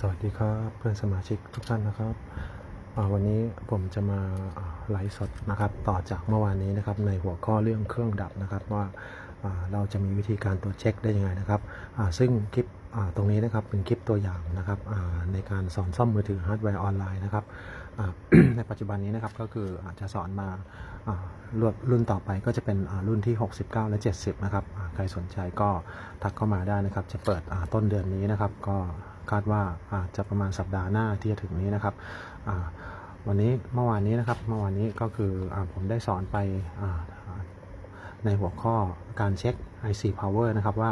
สวัสดีครับเพื่อนสมาชิกทุกท่านนะครับวันนี้ผมจะมาไลฟ์สดนะครับ ต่อจากเมื่อวานนี้นะครับ ในหัวข้อเรื่องเครื่องดับนะครับ ว่าเราจะมีวิธีการตรวจเช็คได้ยังไงนะครับซึ่งคลิปตรงนี้นะครับเป็นคลิปตัวอย่างนะครับในการสอนซ่อมมือถือฮาร์ดแวร์ออนไลน์นะครับในปัจจุบันนี้นะครับก็คืออาจจะสอนมารุ่นรุ่นต่อไปก็จะเป็นรุ่นที่ 69 และ 70 นะครับใครสนใจก็ทักเข้ามาได้นะครับ จะเปิดต้นเดือนนี้นะครับก็ คาดว่าอาจจะประมาณสัปดาห์หน้าที่จะถึงนี้นะครับวันนี้เมื่อวานนี้นะครับเมื่อวานนี้ก็คืออผมได้สอนไปในหัวข้อการเช็ค IC power นะครับว่า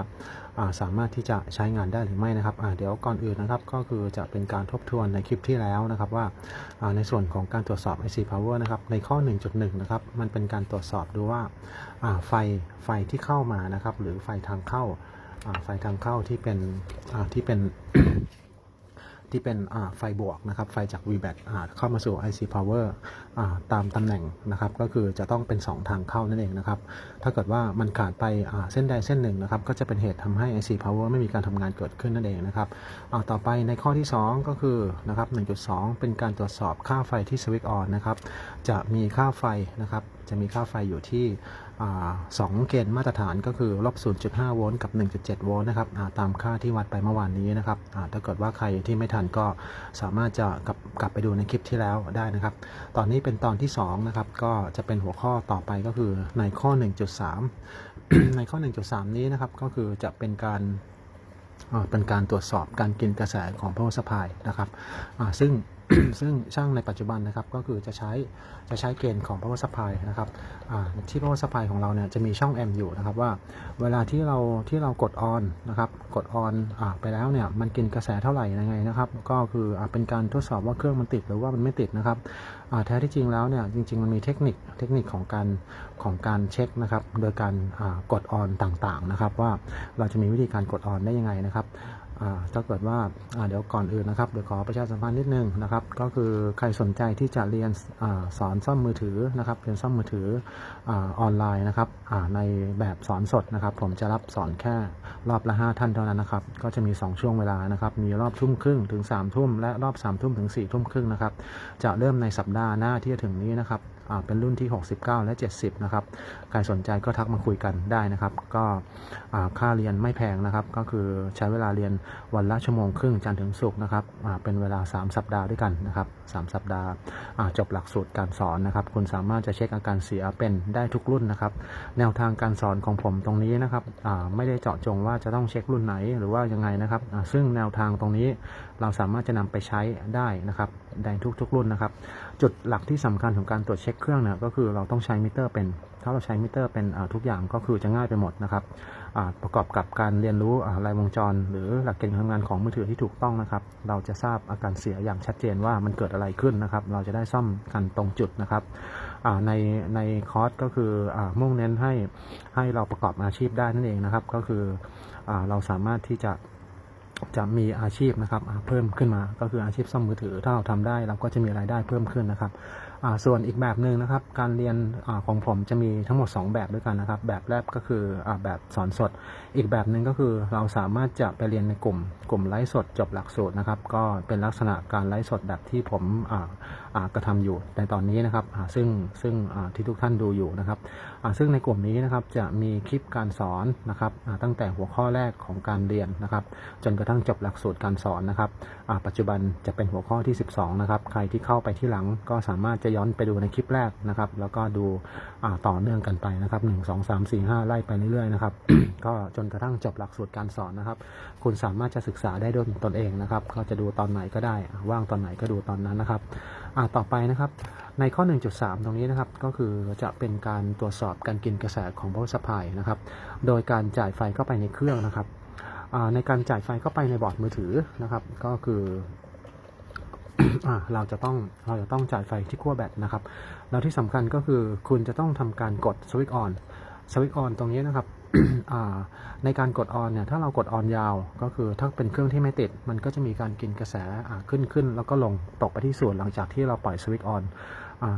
าสามารถที่จะใช้งานได้หรือไม่นะครับเดี๋ยวก่อนอื่นนะครับก็คือจะเป็นการทบทวนในคลิปที่แล้วนะครับว่าาในส่วนของการตรวจสอบ IC power นะครับในข้อ 1.1 นะครับมันเป็นการตรวจสอบดูว่าาไฟไฟที่เข้ามานะครับหรือไฟทางเข้า ไฟทางเข้าที่เป็นที่เป็นที่เป็นไฟบวกนะครับ ไฟจาก VBAT อ่าเข้ามาสู่ IC Power อ่าตามตำแหน่งนะครับ ก็คือจะต้องเป็น 2 ทางเข้านั่นเองนะครับ ถ้าเกิดว่ามันขาดไปเส้นใดเส้นหนึ่งนะครับ ก็จะเป็นเหตุทำให้ IC Power ไม่มีการทำงานเกิดขึ้นนั่นเองนะครับต่อไปในข้อที่ 2 ก็คือนะครับ 1.2 เป็นการตรวจสอบค่าไฟที่สวิตช์ออนนะครับ จะมีค่าไฟนะครับจะมีค่าไฟอยู่ที่อ่าสองเกณฑ์มาตรฐานก็คือลบ 0.5 โวลต์กับ 1.7 โวลต์นะครับาตามค่าที่วัดไปเมื่อวานนี้นะครับถ้าเกิดว่าใครที่ไม่ทันก็สามารถจะกลับกลับไปดูในคลิปที่แล้วได้นะครับ ตอนนี้เป็นตอนที่2นะครับก็จะเป็นหัวข้อต่อไปก็คือในข้อ 1.3 ในข้อ 1.3 นี้นะครับก็คือจะเป็นการเป็นการตรวจสอบการกินกระแสของ power supply นะครับซึ่ง ซึ่งช่างในปัจจุบันนะครับก็คือจะใช้จะใช้เกณฑ์ของ power supply นะครับที่ power supply ของเราเนี่ยจะมีช่อง M อมอยู่นะครับว่าเวลาที่เราที่เรากด on นนะครับกด on อ่าไปแล้วเนี่ยมันกินกระแสเท่าไหร่ยังไงนะครับก็คืออเป็นการทดสอบว่าเครื่องมันติดหรือว่ามันไม่ติดนะครับแท้ที่จริงแล้วเนี่ยจริง ๆ มันมีเทคนิคเทคนิคของการของการเช็คนะครับโดยการกด on ต่างๆนะครับว่าเราจะมีวิธีการกด on ได้ยังไงนะครับ ถ้าเกิดว่าเดี๋ยวก่อนอื่นนะครับเดี๋ยวขอประชาสัมพันธ์นิดนึงนะครับ ก็คือใครสนใจที่จะเรียนอสอนซ่อมมือถือนะครับเรียนซ่อมมือถือออนไลน์นะครับในแบบสอนสดนะครับ ผมจะรับสอนแค่รอบละ 5 ท่านเท่านั้นนะครับ ก็จะมี 2 ช่วงเวลานะครับ มีรอบทุ่มครึ่งถึง3ามทุ่มและรอบ3ามทุ่มถึง4ี่ทุ่มครึ่งนะครับ จะเริ่มในสัปดาห์หน้าที่จะถึงนี้นะครับเป็นรุ่นที่ 69 และ 70 นะครับ ใครสนใจก็ทักมาคุยกันได้นะครับ ก็ค่าเรียนไม่แพงนะครับ ก็คือใช้เวลาเรียนวันละชั่วโมงครึ่งจันทร์ถึงศุกร์นะครับ เป็นเวลา 3 สัปดาห์ด้วยกันนะครับ 3 สัปดาห์จบหลักสูตรการสอนนะครับ คุณสามารถจะเช็คอาการเสียเป็นได้ทุกรุ่นนะครับ แนวทางการสอนของผมตรงนี้นะครับไม่ได้เจาะจงว่าจะต้องเช็ครุ่นไหนหรือว่ายังไงนะครับ ซึ่งแนวทางตรงนี้เราสามารถจะนำไปใช้ได้นะครับในทุกๆรุ่นนะครับ จุดหลักที่สำคัญของการตรวจเช็คเครื่องเนี่ยก็คือเราต้องใช้มิเตอร์เป็น ถ้าเราใช้มิเตอร์เป็นทุกอย่างก็คือจะง่ายไปหมดนะครับประกอบกับการเรียนรู้อ่ารายวงจร หรือหลักเกณฑ์การทำงานของมือถือที่ถูกต้องนะครับ เราจะทราบอาการเสียอย่างชัดเจนว่ามันเกิดอะไรขึ้นนะครับ เราจะได้ซ่อมกันตรงจุดนะครับในในคอร์สก็คืออมุ่งเน้นให้ให้เราประกอบอาชีพได้นั่นเองนะครับ ก็คืออเราสามารถที่จะ จะมีอาชีพนะครับเพิ่มขึ้นมาก็คืออาชีพซ่อมมือถือ ถ้าเราทำได้เราก็จะมีรายได้เพิ่มขึ้นนะครับ ส่วนอีกแบบหนึ่งนะครับ การเรียนอของผมจะมีทั้งหมด 2 แบบด้วยกันนะครับ แบบแรกก็คืออแบบสอนสด อีกแบบหนึ่งก็คือเราสามารถจะไปเรียนในกลุ่ม กลุ่มไลฟ์สดจบหลักสูตรนะครับ ก็เป็นลักษณะการไลฟ์สดแบบที่ผมกระทำอยู่ในตอนนี้นะครับซึ่งซึ่งที่ทุกท่านดูอยู่นะครับซึ่งในกลุ่มนี้นะครับจะมีคลิปการสอนนะครับตั้งแต่หัวข้อแรกของการเรียนนะครับ จนกระทั่งจบหลักสูตรการสอนนะครับปัจจุบันจะเป็นหัวข้อที่ 12 นะครับ ใครที่เข้าไปที่หลังก็สามารถจะย้อนไปดูในคลิปแรกนะครับ แล้วก็ดูต่อเนื่องกันไปนะครับ1 2 3 4 5ไล่ไปเรื่อยๆนะครับ ก็จนกระทั่งจบหลักสูตรการสอนนะครับ คุณสามารถจะศึกษาได้ด้วยตนเองนะครับ ก็จะดูตอนไหนก็ได้ ว่างตอนไหนก็ดูตอนนั้นนะครับต่อไปนะครับ ในข้อ 1.3 ตรงนี้นะครับ ก็คือจะเป็นการตรวจสอบการกินกระแสของ power supply นะครับ โดยการจ่ายไฟเข้าไปในเครื่องนะครับในการจ่ายไฟเข้าไปในบอร์ดมือถือนะครับ ก็คือ เราจะต้องเราจะต้องจ่ายไฟที่ขั้วแบตนะครับ แล้วที่สำคัญก็คือคุณจะต้องทำการกดสวิตช์ออนสวิตช์ออนตรงนี้นะครับในการกดออนเนี่ยถ้าเรากดออนยาวก็คือถ้าเป็นเครื่องที่ไม่ติด มันก็จะมีการกินกระแสขึ้นขึ้นแล้วก็ลงตกไปที่ศูนย์หลังจากที่เราปล่อยสวิตช์ออน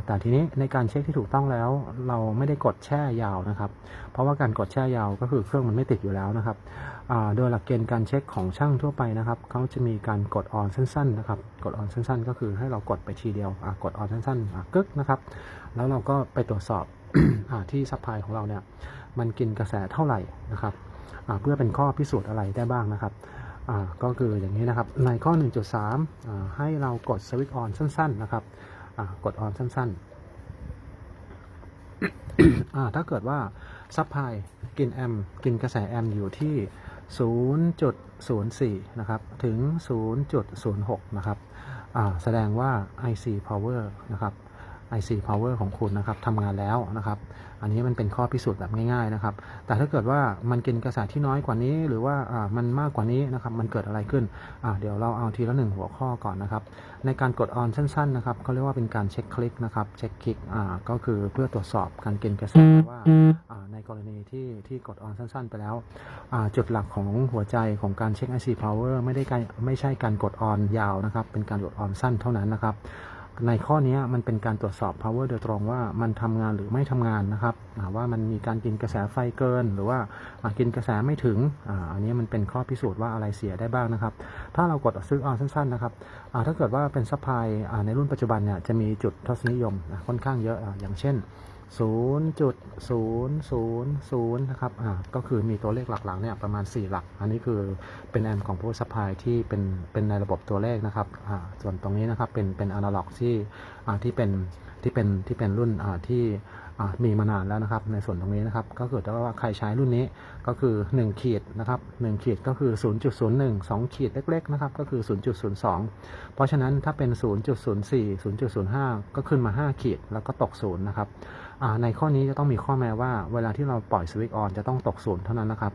แต่ทีนี้ในการเช็คที่ถูกต้องแล้ว เราไม่ได้กดแช่ยาวนะครับ เพราะว่าการกดแช่ยาวก็คือเครื่องมันไม่ติดอยู่แล้วนะครับโดยหลักเกณฑ์การเช็คของช่างทั่วไปนะครับเขาจะมีการกดออนสั้นๆนะครับกดออนสั้นๆ ก็คือให้เรากดไปทีเดียวกดออนสั้นๆกึกนะครับ แล้วเราก็ไปตรวจสอบอที่ซัพพลายของเราเนี่ยมันกินกระแสเท่าไหร่นะครับเพื่อเป็นข้อพิสูจน์อะไรได้บ้างนะครับก็คืออย่างนี้นะครับในข้อ 1.3อ่าให้เรากดสวิตช์ออนสั้น ๆ นะครับ กดออนสั้นๆถ้าเกิดว่าซัพพลายกินแอมป์กินกระแสแอมป์อยู่ที่ 0.04 นะครับ ถึง 0.06 นะครับแสดงว่า IC power นะครับ IC power ของคุณนะครับทำงานแล้วนะครับ อันนี้มันเป็นข้อพิสูจน์แบบง่ายๆนะครับ แต่ถ้าเกิดว่ามันกินกระแสที่น้อยกว่านี้ หรือว่ามันมากกว่านี้นะครับ มันเกิดอะไรขึ้น เดี๋ยวเราเอาทีละหนึ่งหัวข้อก่อนนะครับ ในการกดออนสั้นๆนะครับเขาเรียกว่าเป็นการเช็คคลิกนะครับ เช็คคลิกก็คือเพื่อตรวจสอบการกินกระแสว่าอ่าในกรณีที่ที่กดออนสั้นๆ ไปแล้ว จุดหลักของหัวใจของการเช็ค IC power ไม่ได้การไม่ใช่การกดออนยาวนะครับ เป็นการกดออนสั้นเท่านั้นนะครับ ในข้อนี้มันเป็นการตรวจสอบ power โดยตรงว่ามันทำงานหรือไม่ทำงานนะครับว่ามันมีการกินกระแสไฟเกิน หรือว่ากินกระแสไม่ถึงอันนี้มันเป็นข้อพิสูจน์ว่าอะไรเสียได้บ้างนะครับ ถ้าเรากดซื้อออนสั้น ๆ นะครับถ้าเกิดว่าเป็นซัพพลายในรุ่นปัจจุบันเนี่ยจะมีจุดทศนิยมค่อนข้างเยอะอย่างเช่น 0.000นะครับ อ่า ก็คือมีตัวเลขหลักๆเนี่ยประมาณ 4 หลัก อันนี้คือเป็นแอมของ power supply ที่เป็นเป็นในระบบตัวเลขนะครับ อ่า ส่วนตรงนี้นะครับเป็นเป็นอนาล็อกที่อ่าที่เป็นที่เป็นที่เป็นรุ่นอ่าที่อ่ามีมานานแล้วนะครับ ในส่วนตรงนี้นะครับ ก็คือถ้าว่าใครใช้รุ่นนี้ก็คือ1ขีดนะครับ1ขีดก็คือ 0.01 2 ขีดเล็กๆนะครับก็คือ 0.02 เพราะฉะนั้นถ้าเป็น 0.04 0.05 ก็ขึ้นมา 5 ขีดแล้วก็ตกศูนย์นะครับ ในข้อนี้จะต้องมีข้อแม้ว่าเวลาที่เราปล่อยสวิตช์ออนจะต้องตกศูนย์เท่านั้นนะครับ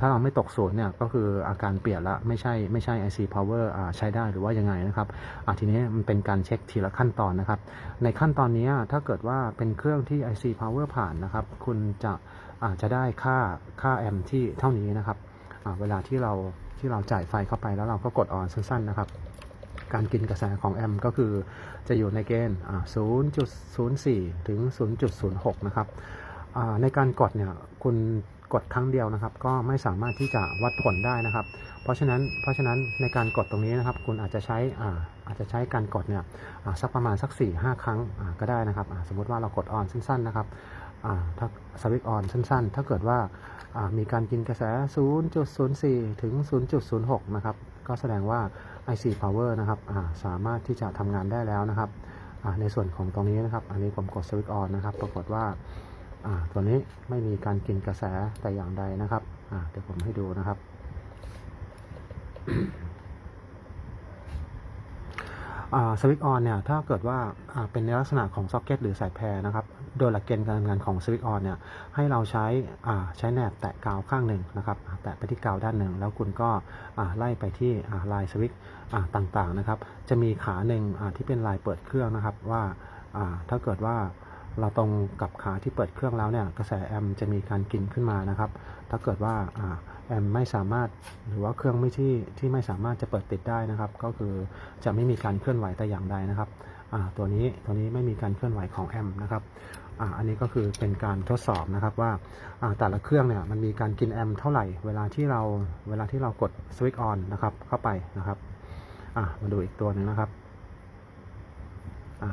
ถ้าเราไม่ตกศูนย์เนี่ยก็คืออาการเปลี่ยนละไม่ใช่ไม่ใช่ IC power อ่าใช้ได้หรือว่ายังไงนะครับทีนี้มันเป็นการเช็คทีละขั้นตอนนะครับ ในขั้นตอนนี้ถ้าเกิดว่าเป็นเครื่องที่ IC power ผ่านนะครับ คุณจะอาจจะได้ค่าค่าแอมที่เท่านี้นะครับเวลาที่เราที่เราจ่ายไฟเข้าไปแล้วเราก็กดออนสั้นๆนะครับ การกินกระแสของแอมก็คือจะอยู่ในเกณฑ์ 0.04 ถึง 0.06 นะครับในการกดเนี่ยคุณกดครั้งเดียวนะครับ ก็ไม่สามารถที่จะวัดผลได้นะครับ เพราะฉะนั้นเพราะฉะนั้นในการกดตรงนี้นะครับ คุณอาจจะใช้อ่าอาจจะใช้การกดเนี่ยอ่าสักประมาณสัก 4-5 ครั้งอ่าก็ได้นะครับ สมมติว่าเรากดออนสั้นๆนะครับอ่าถ้าสวิตช์ออนสั้นๆ ถ้าเกิดว่าอ่ามีการกินกระแส 0.04 ถึง 0.06 นะครับ ก็แสดงว่า IC power นะครับสามารถที่จะทำงานได้แล้วนะครับในส่วนของตรงนี้นะครับ อันนี้ผมกดสวิตช์ออนนะครับ ปรากฏว่าตัวนี้ไม่มีการกินกระแสแต่อย่างใดนะครับเดี๋ยวผมให้ดูนะครับ สวิตช์ออนเนี่ยถ้าเกิดว่าเป็นในลักษณะของซ็อกเก็ตหรือสายแพรนะครับ โดยหลักเกณฑ์การทำงานของสวิตช์ออนเนี่ยให้เราใช้ใช้แหนบแตะกาวข้างหนึ่งนะครับ แตะไปที่กาวด้านหนึ่ง แล้วคุณก็ไล่ไปที่ลายสวิตช์ต่างๆนะครับ จะมีขาหนึ่งที่เป็นลายเปิดเครื่องนะครับว่าถ้าเกิดว่าเราตรงกับขาที่เปิดเครื่องแล้วเนี่ยกระแสแอมป์จะมีการกินขึ้นมานะครับ ถ้าเกิดว่า มป์ไม่สามารถหรือว่าเครื่องไม่ที่ที่ไม่สามารถจะเปิดติดได้นะครับ ก็คือจะไม่มีการเคลื่อนไหวแต่อย่างใดนะครับตัวนี้ตัวนี้ไม่มีการเคลื่อนไหวของแอมป์นะครับออันนี้ก็คือเป็นการทดสอบนะครับว่าแต่ละเครื่องเนี่ยมันมีการกินแอมป์เท่าไหร่เวลาที่เราเวลาที่เรากดสวิตช์ออนนะครับเข้าไปนะครับมาดูอีกตัวหนึ่งนะครับ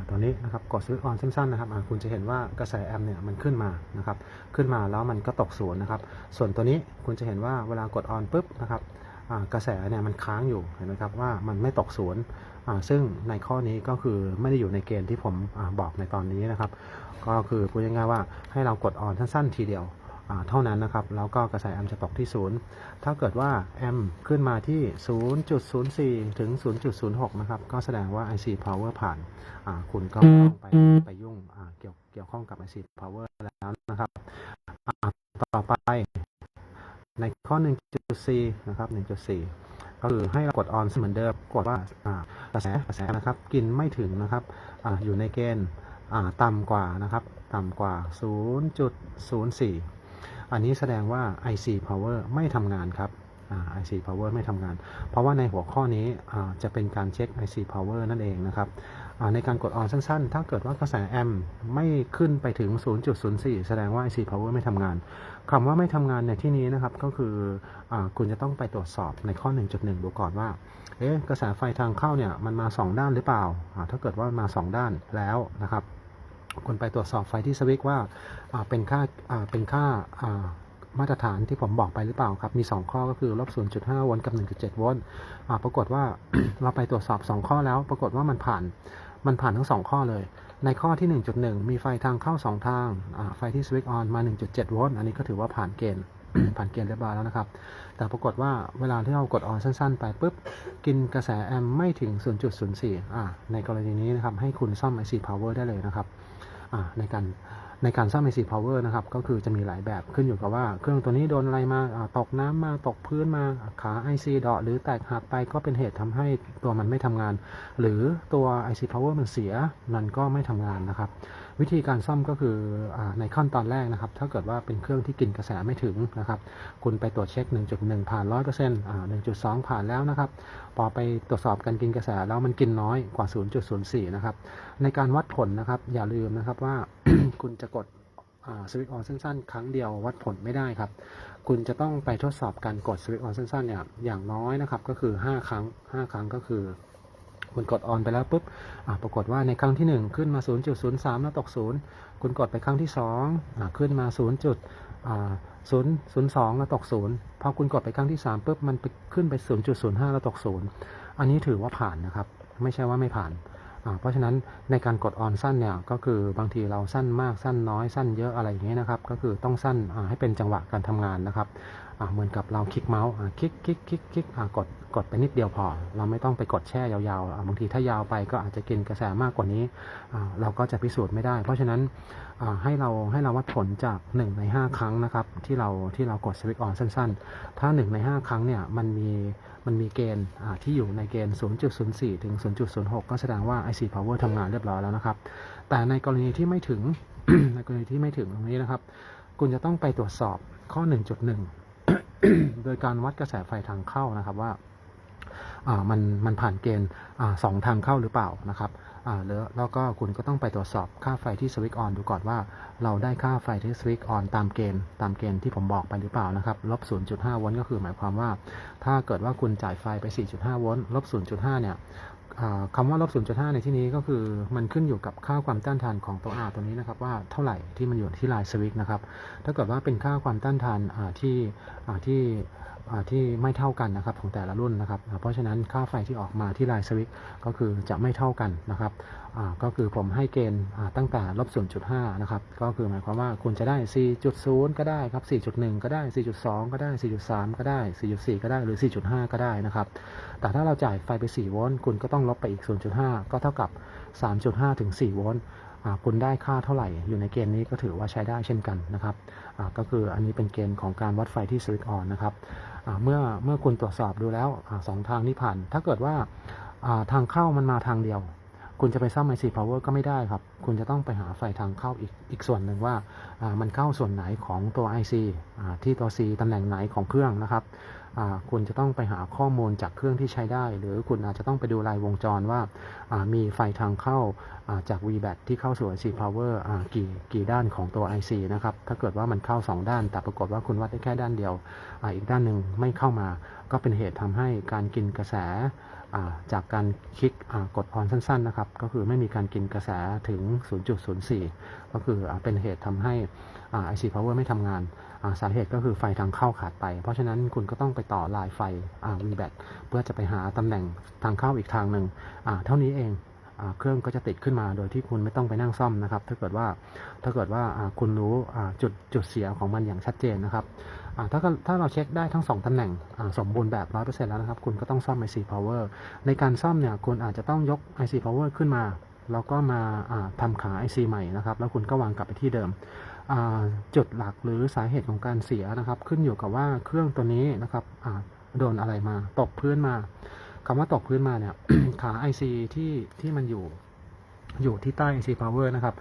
ตอนนี้นะครับกดซื้อออนสั้นๆนะครับอ่าคุณจะเห็นว่ากระแสแอมเนี่ยมันขึ้นมานะครับขึ้นมาแล้วมันก็ตกศูนย์นะครับส่วนตัวนี้คุณจะเห็นว่าเวลากดออนปุ๊บนะครับอ่ากระแสเนี่ยมันค้างอยู่เห็นไหมครับว่ามันไม่ตกศูนย์อ่าซึ่งในข้อนี้ก็คือไม่ได้อยู่ในเกณฑ์ที่ผมอาบอกในตอนนี้นะครับ ก็คือพูดง่ายๆว่าให้เรากดออนสั้นๆทีเดียว เท่านั้นนะครับ แล้วก็กระแสแอมป์จะตกที่ศูนย์ถ้าเกิดว่าแอมป์ขึ้นมาที่ 0.04 ถึง 0.06 นะครับ ก็แสดงว่า IC power ผ่านอ่าคุณก็ไม่ต้องไปไปยุ่งเกี่ยวเกี่ยวข้องกับ IC power แล้วนะครับต่อไปในข้อ 1.4 นะครับ 1.4 ก็คือให้เรากด on เหมือนเดิม กดว่ากระแสกระแสนะครับ กินไม่ถึงนะครับออยู่ในเกณฑ์ต่ำกว่านะครับ ต่ำกว่า 0.04 อันนี้แสดงว่า IC power ไม่ทำงานครับอ่า IC power ไม่ทำงาน เพราะว่าในหัวข้อนี้จะเป็นการเช็ค IC power นั่นเองนะครับในการกดออนสั้นๆ ถ้าเกิดว่ากระแสแอมป์ไม่ขึ้นไปถึง 0.04 แสดงว่า IC power ไม่ทำงานคำว่าไม่ทำงานในที่นี้นะครับ ก็คืออคุณจะต้องไปตรวจสอบในข้อ 1.1 ดูก่อนว่า เอ๊ะ กระแสไฟทางเข้าเนี่ย มันมา 2 ด้านหรือเปล่าอ่าถ้าเกิดว่ามา 2 ด้านแล้วนะครับ คุณไปตรวจสอบไฟที่สวิตช์ว่าเป็นค่าเป็นค่ามาตรฐานที่ผมบอกไปหรือเปล่าครับ มี 2 ข้อก็คือลบ0.5โวลต์กับ 1.7โวลต์ปรากฏว่าเราไปตรวจสอบ 2 ข้อแล้ว ปรากฏว่ามันผ่านมันผ่านทั้ง 2 ข้อเลย ในข้อที่ 1.1 มีไฟทางเข้า 2 ทางไฟที่สวิตช์ออนมา 1.7โวลต์อันนี้ก็ถือว่าผ่านเกณฑ์ผ่านเกณฑ์เรียบร้อยแล้วนะครับ แต่ปรากฏว่าเวลาที่เรากดออนสั้นๆ ไปปุ๊บ กินกระแสแอมป์ไม่ถึง 0.04อ่าในกรณีนี้นะครับ ให้คุณซ่อม IC power ได้เลยนะครับ ในการ ในการซ่อม IC power นะครับ ก็คือจะมีหลายแบบขึ้นอยู่กับว่า เครื่องตัวนี้โดนอะไรมาอ่าตกน้ำมาตกพื้นมาขา IC เดาะหรือแตกหักไปก็เป็นเหตุทำให้ตัวมันไม่ทำงาน หรือตัว IC power มันเสียมันก็ไม่ทำงานนะครับ วิธีการซ่อมก็คืออในขั้นตอนแรกนะครับ ถ้าเกิดว่าเป็นเครื่องที่กินกระแสไม่ถึงนะครับ คุณไปตรวจเช็ค 1.1 ผ่าน 100%อ่า1.2 ผ่านแล้วนะครับ พอไปตรวจสอบการกินกระแสแล้วมันกินน้อยกว่า 0.04 นะครับ ในการวัดผลนะครับ อย่าลืมนะครับว่าคุณจะกดสวิตช์ออนสั้นๆ ครั้งเดียววัดผลไม่ได้ครับ คุณจะต้องไปทดสอบการกดสวิตช์ออนสั้นๆเนี่ยอย่างน้อยนะครับก็คือ 5 ครั้ง 5 ครั้งก็คือคุณกดออนไปแล้วปุ๊บปรากฏว่าในครั้งที่ 1 ขึ้นมา 0.03 แล้วตก 0 คุณกดไปครั้งที่2อขึ้นมา 0. จุดอ่า0 02 แล้วตก 0 พอคุณกดไปครั้งที่3ปุ๊บมันไปขึ้นไป 0.05 แล้วตก 0 อันนี้ถือว่าผ่านนะครับ ไม่ใช่ว่าไม่ผ่าน เพราะฉะนั้นในการกดออนสั้นเนี่ยก็คือบางทีเราสั้นมากสั้นน้อยสั้นเยอะอะไรอย่างเงี้ยนะครับ ก็คือต้องสั้นให้เป็นจังหวะการทำงานนะครับ เหมือนกับเราคลิกเมาส์คลิกคลิกคลิกคลิกกดกดไปนิดเดียวพอ เราไม่ต้องไปกดแช่ยาวๆบางทีถ้ายาวไปก็อาจจะกินกระแสมากกว่านี้ เราก็จะพิสูจน์ไม่ได้ เพราะฉะนั้นให้เราให้เราวัดผลจาก 1 ใน 5 ครั้งนะครับ ที่เราที่เรากดสวิตช์ออนสั้นๆ ถ้า 1 ใน 5 ครั้งเนี่ยมันมีมันมีเกณฑ์ที่อยู่ในเกณฑ์ 0.04 ถึง 0.06 ก็แสดงว่า IC power ทำงานเรียบร้อยแล้วนะครับ แต่ในกรณีที่ไม่ถึงในกรณีที่ไม่ถึงตรงนี้นะครับ คุณจะต้องไปตรวจสอบข้อ 1.1 โดยการวัดกระแสไฟทางเข้านะครับว่าอ่ามันมันผ่านเกณฑ์สองทางเข้าหรือเปล่านะครับอ่าแล้วแล้วก็คุณก็ต้องไปตรวจสอบค่าไฟที่สวิตช์ออนดูก่อนว่า เราได้ค่าไฟที่สวิตช์ออนตามเกณฑ์ตามเกณฑ์ที่ผมบอกไปหรือเปล่านะครับลบ 0.5 โวลต์ก็คือหมายความว่า ถ้าเกิดว่าคุณจ่ายไฟไป 4.5 โวลต์ลบ 0.5 เนี่ย คำว่าลบ0.5 ในที่นี้ก็คือมันขึ้นอยู่กับค่าความต้านทานของตัว R ตัวนี้นะครับ ว่าเท่าไหร่ที่มันอยู่ที่ลายสวิตช์นะครับ ถ้าเกิดว่าเป็นค่าความต้านทานที่ที่ ที่ไม่เท่ากันนะครับของแต่ละรุ่นนะครับเพราะฉะนั้นค่าไฟที่ออกมาที่ลายสวิตช์ก็คือจะไม่เท่ากันนะครับก็คือผมให้เกณฑ์ตั้งแต่ลบ0.5นะครับก็คือหมายความว่าคุณจะได้ 4.0 ก็ได้ครับ 4.1 ก็ได้ 4.2 ก็ได้ 4.3 ก็ได้ 4.4 ก็ได้หรือ 4.5 ก็ได้นะครับแต่ถ้าเราจ่ายไฟไป 4 โวลต์คุณก็ต้องลบไปอีก 0.5 ก็เท่ากับ 3.5 ถึง 4 โวลต์คุณได้ค่าเท่าไหร่อยู่ในเกณฑ์นี้ก็ถือว่าใช้ได้เช่นกันนะครับก็คืออันนี้เป็นเกณฑ์ของการวัดไฟที่สวิตช์ออนนะครับ เมื่อเมื่อคุณตรวจสอบดูแล้วอสองทางนี้ผ่าน ถ้าเกิดว่าทางเข้ามันมาทางเดียว คุณจะไปซ่อม IC power ก็ไม่ได้ครับ คุณจะต้องไปหาไฟทางเข้าอีกอีกส่วนหนึ่งว่ามันเข้าส่วนไหนของตัว IC อ่าที่ตัว C ตำแหน่งไหนของเครื่องนะครับคุณจะต้องไปหาข้อมูลจากเครื่องที่ใช้ได้ หรือคุณอาจจะต้องไปดูรายวงจรว่ามีไฟทางเข้าจาก VBAT ที่เข้าสู่ IC Power อ่ากี่กี่ด้านของตัว IC นะครับ ถ้าเกิดว่ามันเข้า 2 ด้าน แต่ปรากฏว่าคุณวัดได้แค่ด้านเดียวออีกด้านหนึ่งไม่เข้ามา ก็เป็นเหตุทำให้การกินกระแส จากการคลิกกดออนสั้นๆนะครับ ก็คือไม่มีการกินกระแสถึง 0.04 ก็คืออเป็นเหตุทำให้อ่า IC Power ไม่ทำงานาสาเหตุก็คือไฟทางเข้าขาดไป เพราะฉะนั้นคุณก็ต้องไปต่อลายไฟอ่า VBAT เพื่อจะไปหาตำแหน่งทางเข้าอีกทางหนึ่งเท่านี้เองอเครื่องก็จะติดขึ้นมาโดยที่คุณไม่ต้องไปนั่งซ่อมนะครับ ถ้าเกิดว่าถ้าเกิดว่าคุณรู้จุดจุดเสียของมันอย่างชัดเจนนะครับ ถ้าถ้าเราเช็คได้ทั้ง 2ตำแหน่งอ่าสมบูรณ์แบบ 100%แล้วนะครับ คุณก็ต้องซ่อม IC Power ในการซ่อมเนี่ยคุณอาจจะต้องยก IC Power ขึ้นมา แล้วก็มาอ่าทำขา IC ใหม่นะครับ แล้วคุณก็วางกลับไปที่เดิมอ่าจุดหลักหรือสาเหตุของการเสียนะครับ ขึ้นอยู่กับว่าเครื่องตัวนี้นะครับอ่าโดนอะไรมา ตกพื้นมาคำว่าตกพื้นมาเนี่ยขา IC ที่ที่มันอยู่อยู่ที่ใต้ IC power นะครับ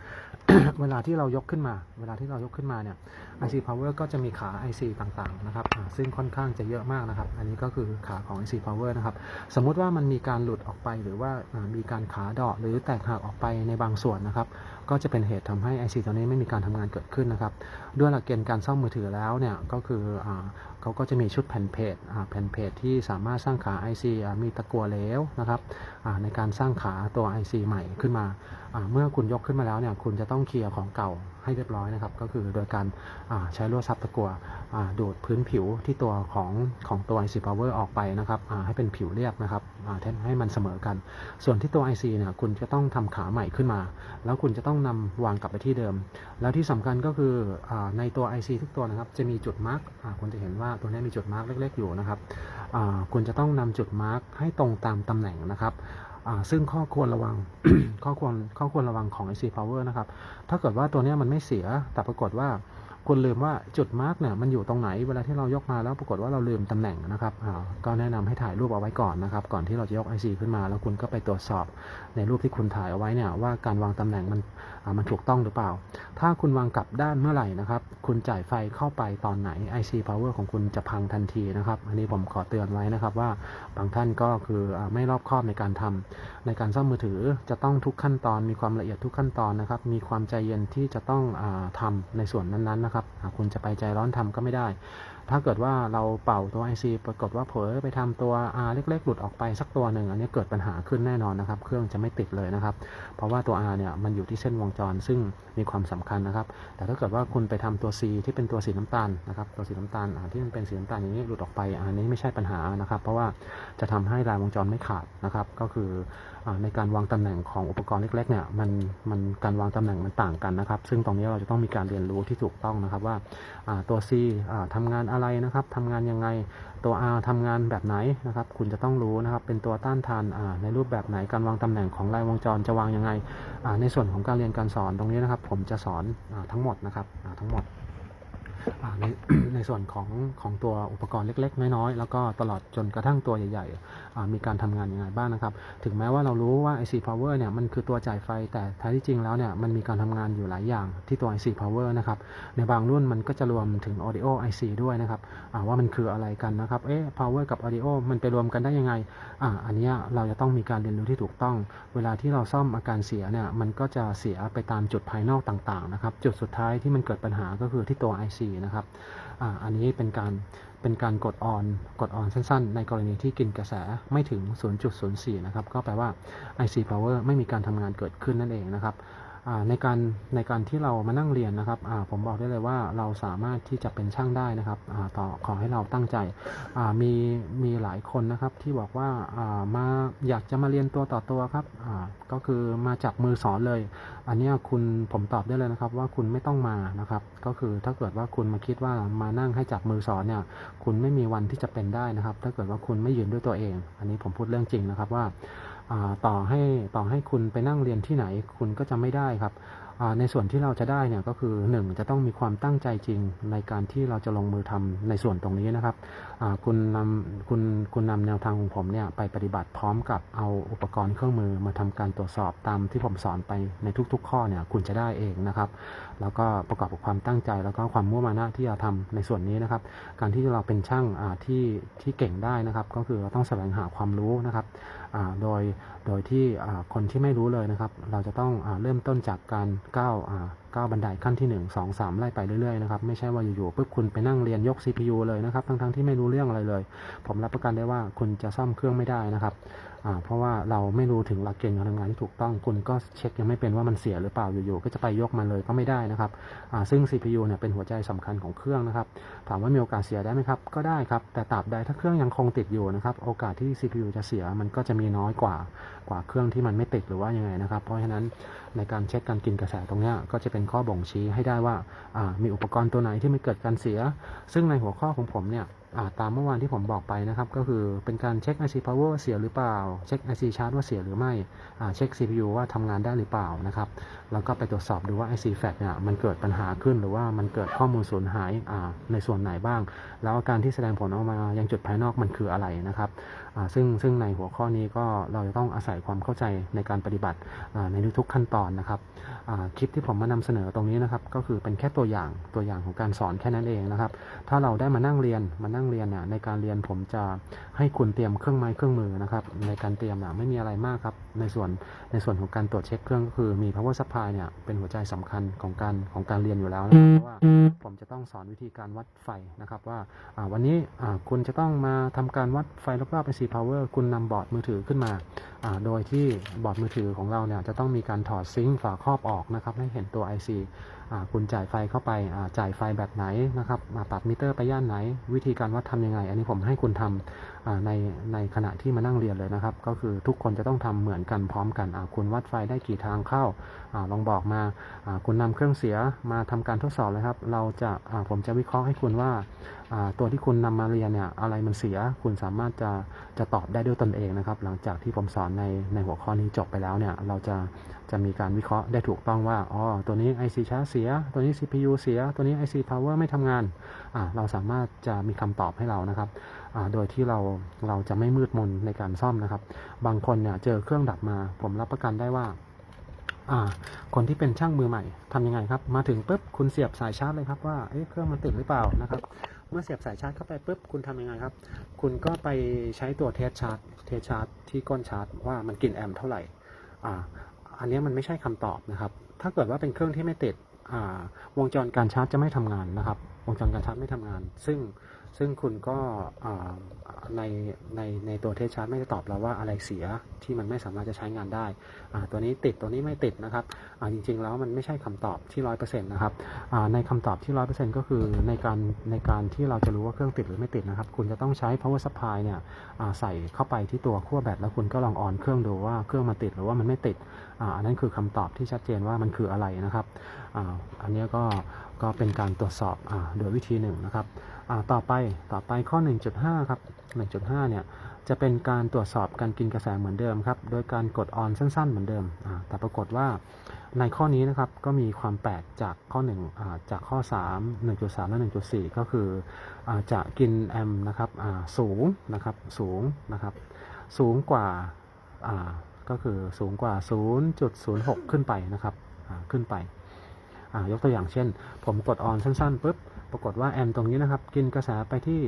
เวลาที่เรายกขึ้นมา เวลาที่เรายกขึ้นมาเนี่ย IC Power ก็จะมีขา IC ต่างๆนะครับ ซึ่งค่อนข้างจะเยอะมากนะครับ อันนี้ก็คือขาของ IC Power นะครับ สมมุติว่ามันมีการหลุดออกไปหรือว่ามีการขาดาะหรือแตกหักออกไปในบางส่วนนะครับ ก็จะเป็นเหตุทำให้ IC ตัวนี้ไม่มีการทำงานเกิดขึ้นนะครับ ด้วยหลักเกณฑ์การซ่อมมือถือแล้วเนี่ย ก็คืออเขาก็จะมีชุดแผ่นเพจแผ่นเพจที่สามารถสร้างขา IC อ่ามีตะกัวเหลวนะครับในการสร้างขาตัว IC ใหม่ขึ้นมา เมื่อคุณยกขึ้นมาแล้วเนี่ยคุณจะต้องเคลียร์ของเก่าให้เรียบร้อยนะครับ ก็คือโดยการใช้ลวดซับตะกั่วอ่าดูดพื้นผิวที่ตัวของของตัว IC Power ออกไปนะครับให้เป็นผิวเรียบนะครับให้มันเสมอกัน ส่วนที่ตัว IC เนี่ยคุณจะต้องทำขาใหม่ขึ้นมา แล้วคุณจะต้องนำวางกลับไปที่เดิม แล้วที่สำคัญก็คืออในตัว IC ทุกตัวนะครับจะมีจุดมาร์กคุณจะเห็นว่าตัวนี้มีจุดมาร์กเล็ก ๆ อยู่นะครับคุณจะต้องนำจุดมาร์กให้ตรงตามตำแหน่งนะครับ ซึ่งข้อควรระวังข้อควรข้อควรระวังของ IC Power นะครับ ถ้าเกิดว่าตัวนี้มันไม่เสีย แต่ปรากฏว่าคุณลืมว่าจุดมาร์กเนี่ยมันอยู่ตรงไหน เวลาที่เรายกมาแล้วปรากฏว่าเราลืมตำแหน่งนะครับอ่าก็แนะนำให้ถ่ายรูปเอาไว้ก่อนนะครับ ก่อนที่เราจะยก IC ขึ้นมา แล้วคุณก็ไปตรวจสอบในรูปที่คุณถ่ายเอาไว้เนี่ยว่าการวางตำแหน่งมัน มันถูกต้องหรือเปล่า ถ้าคุณวางกลับด้านเมื่อไหร่นะครับ คุณจ่ายไฟเข้าไปตอนไหน IC power ของคุณจะพังทันทีนะครับ อันนี้ผมขอเตือนไว้นะครับว่าบางท่านก็คืออไม่รอบคอบในการทำในการซ่อมมือถือจะต้องทุกขั้นตอนมีความละเอียดทุกขั้นตอนนะครับ มีความใจเย็นที่จะต้องอาทำในส่วนนั้นๆนะครับ คุณจะไปใจร้อนทำก็ไม่ได้ ถ้าเกิดว่าเราเป่าตัว IC ปรากฏว่าเผลอไปทำตัว R เล็กๆ หลุดออกไปสักตัวหนึ่งอันนี้เกิดปัญหาขึ้นแน่นอนนะครับ เครื่องจะไม่ติดเลยนะครับ เพราะว่าตัว R เนี่ยมันอยู่ที่เส้นวงจร ซึ่งมีความสำคัญนะครับ แต่ถ้าเกิดว่าคุณไปทำตัว C ที่เป็นตัวสีน้ำตาลนะครับ ตัวสีน้ำตาลที่มันเป็นสีน้ำตาลอย่างนี้หลุดออกไป อันนี้ไม่ใช่ปัญหานะครับ เพราะว่าจะทำให้ลายวงจรไม่ขาดนะครับ ก็คือ ในการวางตำแหน่งของอุปกรณ์เล็กๆเนี่ยมันมันการวางตำแหน่งมันต่างกันนะครับ ซึ่งตรงนี้เราจะต้องมีการเรียนรู้ที่ถูกต้องนะครับว่าตัว C อ่าทำงานอะไรนะครับทำงานยังไงตัว R ทำงานแบบไหนนะครับ คุณจะต้องรู้นะครับ เป็นตัวต้านทานในรูปแบบไหนการวางตำแหน่งของลายวงจรจะวางยังไงในส่วนของการเรียนการสอนตรงนี้นะครับ ผมจะสอนอทั้งหมดนะครับทั้งหมด ในในส่วนของของตัวอุปกรณ์เล็ก ๆ น้อยๆแล้วก็ตลอดจนกระทั่งตัวใหญ่ๆมีการทำงานยังไงบ้างนะครับ ถึงแม้ว่าเรารู้ว่า IC Power เนี่ยมันคือตัวจ่ายไฟแต่แท้ที่จริงแล้วเนี่ยมันมีการทำงานอยู่หลายอย่างที่ตัว IC Power นะครับในบางรุ่นมันก็จะรวมถึง Audio IC ด้วยนะครับว่ามันคืออะไรกันนะครับเอ๊ะ Power กับ Audio มันไปรวมกันได้ยังไงอ่าอันนี้เราจะต้องมีการเรียนรู้ที่ถูกต้อง เวลาที่เราซ่อมอาการเสียเนี่ยมันก็จะเสียไปตามจุดภายนอกต่างๆนะครับจุดสุดท้ายที่มันเกิดปัญหาก็คือที่ตัว IC นะครับอ่าอันนี้เป็นการเป็นการกดออนกดออนสั้นๆ ในกรณีที่กินกระแสไม่ถึง 0.04 นะครับ ก็แปลว่า IC power ไม่มีการทำงานเกิดขึ้นนั่นเองนะครับ ในการในการที่เรามานั่งเรียนนะครับผมบอกได้เลยว่าเราสามารถที่จะเป็นช่างได้นะครับต่อขอให้เราตั้งใจมีมีหลายคนนะครับที่บอกว่ามาอยากจะมาเรียนตัวต่อตัวครับก็คือมาจับมือสอนเลย อันนี้คุณผมตอบได้เลยนะครับว่าคุณไม่ต้องมานะครับ ก็คือถ้าเกิดว่าคุณมาคิดว่ามานั่งให้จับมือสอนเนี่ยคุณไม่มีวันที่จะเป็นได้นะครับ ถ้าเกิดว่าคุณไม่ยืนด้วยตัวเอง อันนี้ผมพูดเรื่องจริงนะครับว่า ต่อให้ต่อให้คุณไปนั่งเรียนที่ไหน คุณก็จะไม่ได้ครับในส่วนที่เราจะได้เนี่ยก็คือ 1 จะต้องมีความตั้งใจจริงในการที่เราจะลงมือทำในส่วนตรงนี้นะครับคุณนำคุณคุณนำแนวทางของผมเนี่ยไปปฏิบัติพร้อมกับเอาอุปกรณ์เครื่องมือมาทำการตรวจสอบตามที่ผมสอนไปในทุก ๆ ข้อเนี่ยคุณจะได้เองนะครับ แล้วก็ประกอบกับความตั้งใจ แล้วก็ความมุ่งมานะที่จะทำในส่วนนี้นะครับ การที่เราเป็นช่างที่ที่เก่งได้นะครับ ก็คือเราต้องแสวงหาความรู้นะครับโดยโดยที่คนที่ไม่รู้เลยนะครับ เราจะต้องอเริ่มต้นจากการก้าวก้าวบันไดขั้นที่ 1 2 3 ไล่ไปเรื่อยๆนะครับไม่ใช่ว่าอยู่ๆปุ๊บคุณไปนั่งเรียนยก CPU เลยนะครับทั้งๆที่ไม่รู้เรื่องอะไรเลย ผมรับประกันได้ว่าคุณจะซ่อมเครื่องไม่ได้นะครับ เพราะว่าเราไม่รู้ถึงหลักเกณฑ์การทำงานที่ถูกต้อง คุณก็เช็คยังไม่เป็นว่ามันเสียหรือเปล่าอยู่ๆก็จะไปยกมาเลยก็ไม่ได้นะครับอ่าซึ่ง CPU เนี่ยเป็นหัวใจสำคัญของเครื่องนะครับ ถามว่ามีโอกาสเสียได้ไหมครับ ก็ได้ครับ แต่ตราบใดถ้าเครื่องยังคงติดอยู่นะครับ โอกาสที่ CPU จะเสียมันก็จะมีน้อยกว่ากว่าเครื่องที่มันไม่ติดหรือว่ายังไงนะครับ เพราะฉะนั้นในการเช็คการกินกระแสตรงนี้ก็จะเป็นข้อบ่งชี้ให้ได้ว่าอ่ามีอุปกรณ์ตัวไหนที่ไม่เกิดการเสีย ซึ่งในหัวข้อของผมเนี่ย ตามเมื่อวานที่ผมบอกไปนะครับ ก็คือเป็นการเช็ค IC power เสียหรือเปล่า เช็ค IC chart ว่าเสียหรือไม่เช็ค CPU ว่าทำงานได้หรือเปล่านะครับ แล้วก็ไปตรวจสอบดูว่า IC flat เนี่ยมันเกิดปัญหาขึ้นหรือว่ามันเกิดข้อมูลสูญหายในส่วนไหนบ้าง แล้วอาการที่แสดงผลออกมายังจุดภายนอกมันคืออะไรนะครับ ซึ่งซึ่งในหัวข้อนี้ก็เราจะต้องอาศัยความเข้าใจในการปฏิบัติในทุกขั้นตอนนะครับคลิปที่ผมมานำเสนอตรงนี้นะครับ ก็คือเป็นแค่ตัวอย่างตัวอย่างของการสอนแค่นั้นเองนะครับ ถ้าเราได้มานั่งเรียนมานั่งเรียนเนี่ยในการเรียนผมจะให้คุณเตรียมเครื่องไม้เครื่องมือนะครับ ในการเตรียมไม่มีอะไรมากครับ ในส่วนในส่วนของการตรวจเช็คเครื่องก็คือมี power supply เนี่ยเป็นหัวใจสำคัญของการของการเรียนอยู่แล้วนะครับเพราะว่าผมจะต้องสอนวิธีการวัดไฟนะครับ ว่าวันนี้คุณจะต้องมาทำการวัดไฟรอบๆ IC power คุณนำบอร์ดมือถือขึ้นมา โดยที่บอร์ดมือถือของเราเนี่ยจะต้องมีการถอดซิงค์ฝาครอบออกนะครับให้เห็นตัว IC อ่า คุณจ่ายไฟเข้าไปจ่ายไฟแบบไหนนะครับปรับมิเตอร์ไปย่านไหน วิธีการวัดทำยังไง อันนี้ผมให้คุณทำในในขณะที่มานั่งเรียนเลยนะครับ ก็คือทุกคนจะต้องทำเหมือนกันพร้อมกันคุณวัดไฟได้กี่ทางเข้าอลองบอกมาคุณนำเครื่องเสียมาทำการทดสอบเลยครับ เราจะาผมจะวิเคราะห์ให้คุณว่าอ่าตัวที่คุณนำมาเรียนเนี่ยอะไรมันเสีย คุณสามารถจะจะตอบได้ด้วยตนเองนะครับ หลังจากที่ผมสอนในในหัวข้อนี้จบไปแล้วเนี่ยเราจะ จะมีการวิเคราะห์ได้ถูกต้องว่า อ๋อ ตัวนี้ IC ชาร์จเสีย ตัวนี้ CPU เสีย ตัวนี้ IC power ไม่ทำงาน อ่า เราสามารถจะมีคำตอบให้เรานะครับ อ่า โดยที่เรา เราจะไม่มืดมนในการซ่อมนะครับ บางคนเนี่ยเจอเครื่องดับมา ผมรับประกันได้ว่า อ่า คนที่เป็นช่างมือใหม่ทำยังไงครับ มาถึงปุ๊บ คุณเสียบสายชาร์จเลยครับว่า เอ๊ะ เครื่องมันติดหรือเปล่านะครับ เมื่อเสียบสายชาร์จเข้าไปปุ๊บ คุณทำยังไงครับ คุณก็ไปใช้ตัวเทสชาร์จ เทสชาร์จที่ก้นชาร์จว่ามันกินแอมป์เท่าไหร่ อ่า อันนี้มันไม่ใช่คำตอบนะครับ ถ้าเกิดว่าเป็นเครื่องที่ไม่ติดวงจรการชาร์จจะไม่ทำงานนะครับ วงจรการชาร์จไม่ทำงาน ซึ่ง ซึ่งคุณก็ในในในตัวเทสชาร์จไม่ได้ตอบเราว่าอะไรเสียที่มันไม่สามารถจะใช้งานได้ ตัวนี้ติดตัวนี้ไม่ติดนะครับจริงๆแล้วมันไม่ใช่คำตอบที่ร้อยเปอร์เซ็นต์นะครับในคำตอบที่ร้อยเปอร์เซ็นต์ก็คือในการในการที่เราจะรู้ว่าเครื่องติดหรือไม่ติดนะครับ คุณจะต้องใช้ power supply เนี่ยใส่เข้าไปที่ตัวขั้วแบตแล้วคุณก็ลองออนเครื่องดูว่าเครื่องมันติดหรือว่ามันไม่ติดอันนั้นคือคำตอบที่ชัดเจนว่ามันคืออะไรนะครับอันนี้ก็ก็เป็นการตรวจสอบโดยวิธีหนึ่งนะครับ ต่อไปต่อไปข้อ 1.5 ครับ 1.5 เนี่ยจะเป็นการตรวจสอบการกินกระแสเหมือนเดิมครับ โดยการกดออนสั้น ๆ เหมือนเดิม แต่ปรากฏว่าในข้อนี้นะครับก็มีความแปลกจากข้อ1อ่าจากข้อ 3 1.3 และ 1.4 ก็คืออาจะกินแอมนะครับสูงนะครับสูงนะครับสูงกว่าอ่าก็คือสูงกว่า 0.06 ขึ้นไปนะครับขึ้นไปยกตัวอย่างเช่น ผมกดออนสั้นๆปุ๊บ ปรากฏว่าแอมตรงนี้นะครับ กินกระแสไปที่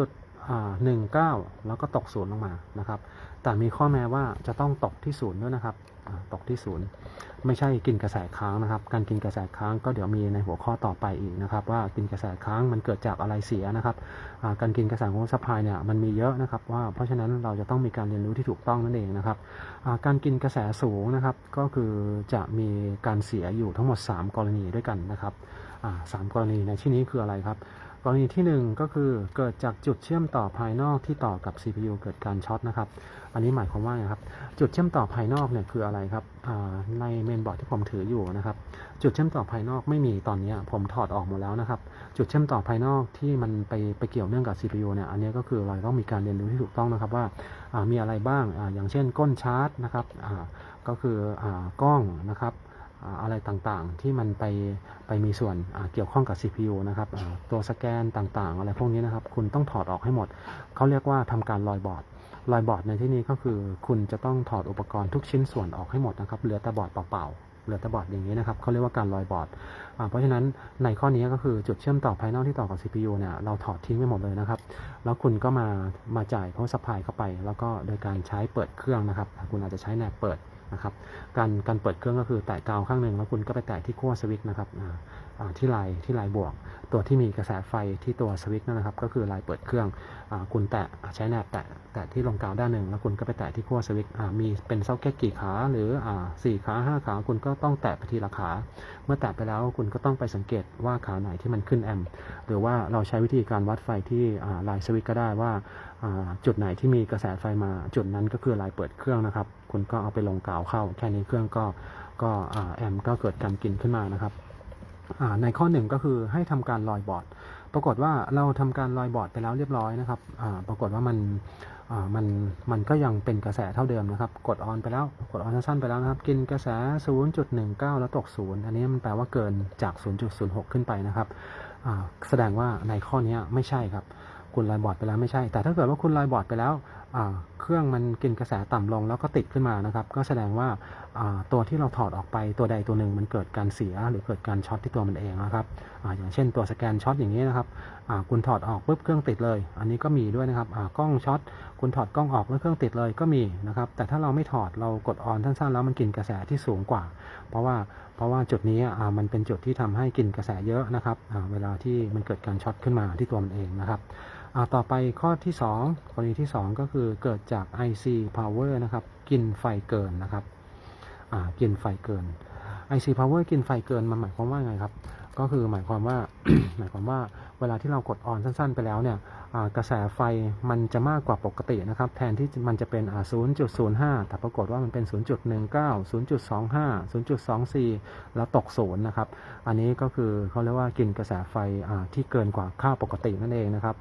0.19 แล้วก็ตกศูนย์ลงมานะครับ แต่มีข้อแม้ว่าจะต้องตกที่ศูนย์ด้วยนะครับตกที่ศูนย์ไม่ใช่กินกระแสค้างนะครับ การกินกระแสค้างก็เดี๋ยวมีในหัวข้อต่อไปอีกนะครับ ว่ากินกระแสค้างมันเกิดจากอะไรเสียนะครับการกินกระแสของสปายเนี่ยมันมีเยอะนะครับว่าเพราะฉะนั้นเราจะต้องมีการเรียนรู้ที่ถูกต้องนั่นเองนะครับการกินกระแสสูงนะครับก็คือจะมีการเสียอยู่ทั้งหมด 3 กรณีด้วยกันนะครับ สามกรณีในที่นี้คืออะไรครับ กรณีที่ 1 ก็คือเกิดจากจุดเชื่อมต่อภายนอกที่ต่อกับ CPU เกิดการช็อตนะครับ อันนี้หมายความว่าไงครับ จุดเชื่อมต่อภายนอกเนี่ยคืออะไรครับในเมนบอร์ดที่ผมถืออยู่นะครับ จุดเชื่อมต่อภายนอกไม่มีตอนนี้ผมถอดออกหมดแล้วนะครับ จุดเชื่อมต่อภายนอกที่มันไปไปเกี่ยวเนื่องกับ CPU เนี่ย อันนี้ก็คือเราต้องมีการเรียนรู้ที่ถูกต้องนะครับว่ามีอะไรบ้างออย่างเช่นก้นชาร์จนะครับก็คืออกล้องนะครับ อะไรต่างๆ ที่มันไปไปมีส่วนเกี่ยวข้องกับ CPU นะครับตัวสแกนต่างๆ อะไรพวกนี้นะครับ คุณต้องถอดออกให้หมด เขาเรียกว่าทำการลอยบอร์ดลอยบอร์ดในที่นี้ก็คือ คุณจะต้องถอดอุปกรณ์ทุกชิ้นส่วนออกให้หมดนะครับเหลือแต่บอร์ดเปล่าๆเหลือแต่บอร์ดอย่างนี้นะครับเขาเรียกว่าการลอยบอร์ดเพราะฉะนั้นในข้อนี้ก็คือจุดเชื่อมต่อภายนอกที่ต่อกับ CPU เนี่ยเราถอดทิ้งไปหมดเลยนะครับ แล้วคุณก็มามาจ่ายเพราะสปายเข้าไป แล้วก็โดยการใช้เปิดเครื่องนะครับ คุณอาจจะใช้แหนบเปิด นะครับการการเปิดเครื่องก็คือแตะกาวข้างหนึ่งแล้วคุณก็ไปแตะที่ขั้วสวิตช์นะครับที่ลายที่ลายบวก ตัวที่มีกระแสไฟที่ตัวสวิตช์นั่นนะครับ ก็คือลายเปิดเครื่องอคุณแตะใช้แหนบแตะแตะที่ลงกาวด้านหนึ่งแล้วคุณก็ไปแตะที่ขั้วสวิตช์มีเป็นเซาเก็ตกี่ขาหรือสี่ขาห้าขาคุณก็ต้องแตะไปทีละขา เมื่อแตะไปแล้วคุณก็ต้องไปสังเกตว่าขาไหนที่มันขึ้นแอมป์หรือว่าเราใช้วิธีการวัดไฟที่ลายสวิตช์ก็ได้ว่าอ่าจุดไหนที่มีกระแสไฟมาจุดนั้นก็คือลายเปิดเครื่องนะครับ คุณก็เอาไปลงกาวเข้า แค่นี้เครื่องก็ก็แอมก็เกิดการกินขึ้นมานะครับในข้อหนึ่งก็คือให้ทำการลอยบอร์ด ปรากฏว่าเราทำการลอยบอร์ดไปแล้วเรียบร้อยนะครับปรากฏว่ามันมันมันก็ยังเป็นกระแสเท่าเดิมนะครับ กดออนไปแล้วกดออนสั้นไปแล้วนะครับ กินกระแส 0.19 แล้วตกศูนย์อันนี้มันแปลว่าเกินจาก 0.06 ขึ้นไปนะครับแสดงว่าในข้อนี้ไม่ใช่ครับ คุณลอยบอร์ดไปแล้วไม่ใช่ แต่ถ้าเกิดว่าคุณลอยบอร์ดไปแล้ว เครื่องมันกินกระแสต่ำลงแล้วก็ติดขึ้นมานะครับ ก็แสดงว่าตัวที่เราถอดออกไปตัวใดตัวหนึ่งมันเกิดการเสียหรือเกิดการช็อตที่ตัวมันเองนะครับออย่างเช่นตัวสแกนช็อตอย่างนี้นะครับคุณถอดออกปุ๊บเครื่องติดเลย อันนี้ก็มีด้วยนะครับกล้องช็อตคุณถอดกล้องออกแล้วเครื่องติดเลยก็มีนะครับ แต่ถ้าเราไม่ถอดเรากดออนสั้นๆแล้วมันกินกระแสที่สูงกว่า เพราะว่าเพราะว่าจุดนี้มันเป็นจุดที่ทำให้กินกระแสเยอะนะครับเวลาที่มันเกิดการช็อตขึ้นมาที่ตัวมันเองนะครับ ต่อไปข้อที่2กรณีที่ 2 ก็คือเกิดจาก IC power นะครับกินไฟเกินนะครับอ่ากินไฟเกิน IC power กินไฟเกินมันหมายความว่าไงครับ ก็คือหมายความว่าหมายความว่าเวลาที่เรากดออนสั้น ๆ ไปแล้วเนี่ย กระแสไฟมันจะมากกว่าปกตินะครับ แทนที่มันจะเป็น 0.05 แต่ปรากฏว่ามันเป็น 0.19 0.25 0.24 แล้วตกศูนย์นะครับ อันนี้ก็คือเขาเรียกว่ากินกระแสไฟที่เกินกว่าค่าปกตินั่นเองนะครับ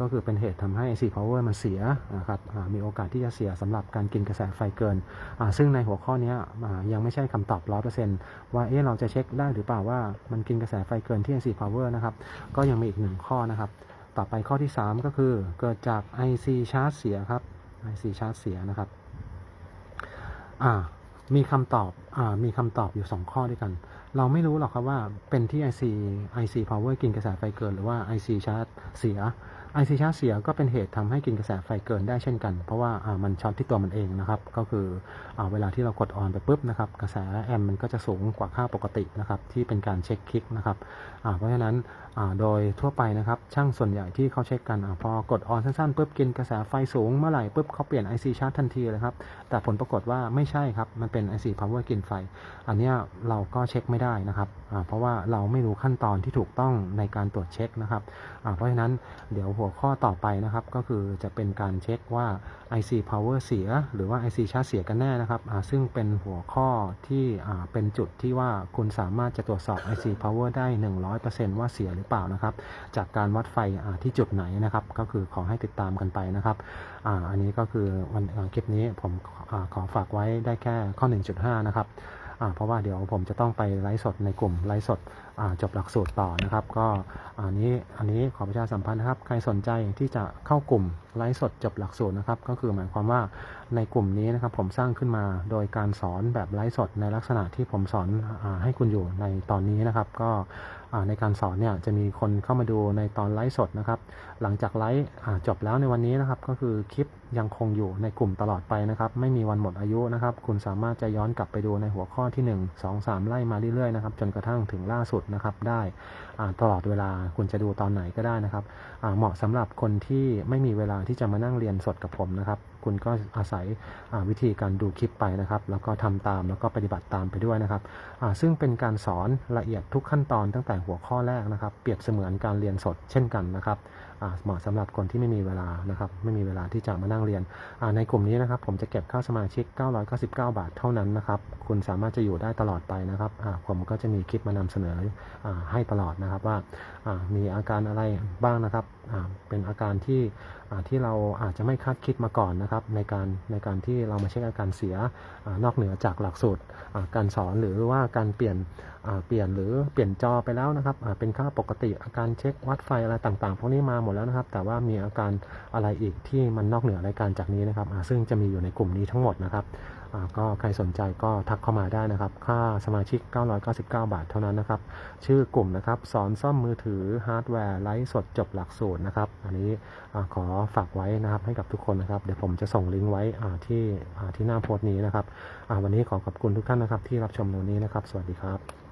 ก็คือเป็นเหตุทำให้ IC power มันเสียนะครับมีโอกาสที่จะเสียสำหรับการกินกระแสไฟเกิน ซึ่งในหัวข้อนี้ยังไม่ใช่คำตอบ 100%ว่าเอ๊ะเราจะเช็คได้หรือเปล่าว่ามันกินกระแสไฟเกินที่ IC power นะครับ ก็ยังมีอีกหนึ่งข้อนะครับ ต่อไปข้อที่ 3 ก็คือเกิดจาก IC ชาร์จเสียครับ IC ชาร์จเสียนะครับอ่ามีคำตอบอ่ามีคำตอบอยู่ 2 ข้อด้วยกัน เราไม่รู้หรอกครับว่าเป็นที่ IC IC power กินกระแสไฟเกินหรือว่า IC ชาร์จเสีย IC ชาร์จเสียก็เป็นเหตุทำให้กินกระแสไฟเกินได้เช่นกัน เพราะว่ามันช็อตที่ตัวมันเองนะครับ ก็คืออเวลาที่เรากดออนไปปุ๊บนะครับ กระแสแอมป์มันก็จะสูงกว่าค่าปกตินะครับ ที่เป็นการเช็คคลิกนะครับเพราะฉะนั้นโดยทั่วไปนะครับ ช่างส่วนใหญ่ที่เขาเช็คกันอพอกดออนสั้นๆปุ๊บกินกระแสไฟสูงเมื่อไหร่ปุ๊บเขาเปลี่ยน IC ชาร์จทันทีเลยครับ แต่ผลปรากฏว่าไม่ใช่ครับ มันเป็น IC power กินไฟ อันนี้เราก็เช็คไม่ได้นะครับ เพราะว่าเราไม่รู้ขั้นตอนที่ถูกต้องในการตรวจเช็คนะครับเพราะฉะนั้นเดี๋ยวหัวัวข้อต่อไปนะครับ ก็คือจะเป็นการเช็คว่า IC power เสีย หรือว่า IC ชาร์จเสียกันแน่นะครับซึ่งเป็นหัวข้อที่เป็นจุดที่ว่าคุณสามารถจะตรวจสอบ IC power ได้ 100%ว่าเสียหรือเปล่านะครับ จากการวัดไฟที่จุดไหนนะครับ ก็คือขอให้ติดตามกันไปนะครับออันนี้ก็คือวันคลิปนี้ผมอขอฝากไว้ได้แค่ข้อ 1.5 นะครับ เพราะว่าเดี๋ยวผมจะต้องไปไลฟ์สดในกลุ่มไลฟ์สดจบหลักสูตรต่อนะครับ ก็อันนี้อันนี้ขอประชาสัมพันธ์นะครับ ใครสนใจที่จะเข้ากลุ่มไลฟ์สดจบหลักสูตรนะครับ ก็คือหมายความว่าในกลุ่มนี้นะครับผมสร้างขึ้นมาโดยการสอนแบบไลฟ์สดในลักษณะที่ผมสอนอให้คุณอยู่ในตอนนี้นะครับ ก็ในการสอนเนี่ยจะมีคนเข้ามาดูในตอนไลฟ์สดนะครับ หลังจากไลฟ์จบแล้วในวันนี้นะครับ ก็คือคลิปยังคงอยู่ในกลุ่มตลอดไปนะครับ ไม่มีวันหมดอายุนะครับ คุณสามารถจะย้อนกลับไปดูในหัวข้อที่ 1 2 3 ไล่มาเรื่อยๆนะครับ จนกระทั่งถึงล่าสุดนะครับ ได้ตลอดเวลาคุณจะดูตอนไหนก็ได้นะครับเหมาะสำหรับคนที่ไม่มีเวลาที่จะมานั่งเรียนสดกับผมนะครับ คุณก็อาศัยวิธีการดูคลิปไปนะครับ แล้วก็ทำตามแล้วก็ปฏิบัติตามไปด้วยนะครับซึ่งเป็นการสอนละเอียดทุกขั้นตอนตั้งแต่หัวข้อแรกนะครับ เปรียบเสมือนการเรียนสดเช่นกันนะครับเหมาะสำหรับคนที่ไม่มีเวลานะครับ ไม่มีเวลาที่จะมานั่งเรียน ในกลุ่มนี้นะครับ ผมจะเก็บค่าสมาชิก 999 บาทเท่านั้นนะครับ คุณสามารถจะอยู่ได้ตลอดไปนะครับ ผมก็จะมีคลิปมานำเสนออให้ตลอดนะครับว่ามีอาการอะไรบ้างนะครับ เป็นอาการที่ที่เราอาจจะไม่คาดคิดมาก่อนนะครับในการในการที่เรามาเช็คอาการเสียอนอกเหนือจากหลักสูตรการสอนหรือว่าการเปลี่ยนเปลี่ยนหรือเปลี่ยนจอไปแล้วนะครับเป็นค่าปกติอาการเช็ควัดไฟอะไรต่างๆพวกนี้มาหมดแล้วนะครับ แต่ว่ามีอาการอะไรอีกที่มันนอกเหนือรายการจากนี้นะครับซึ่งจะมีอยู่ในกลุ่มนี้ทั้งหมดนะครับ ก็ใครสนใจก็ทักเข้ามาได้นะครับ ค่าสมาชิก 999 บาทเท่านั้นนะครับ ชื่อกลุ่มนะครับ สอนซ่อมมือถือฮาร์ดแวร์ไลฟ์สดจบหลักสูตรนะครับ อันนี้ขอฝากไว้นะครับให้กับทุกคนนะครับ เดี๋ยวผมจะส่งลิงก์ไว้ที่ที่หน้าโพสต์นี้นะครับวันนี้ขอขอบคุณทุกท่านนะครับที่รับชมในวันนี้นะครับ สวัสดีครับ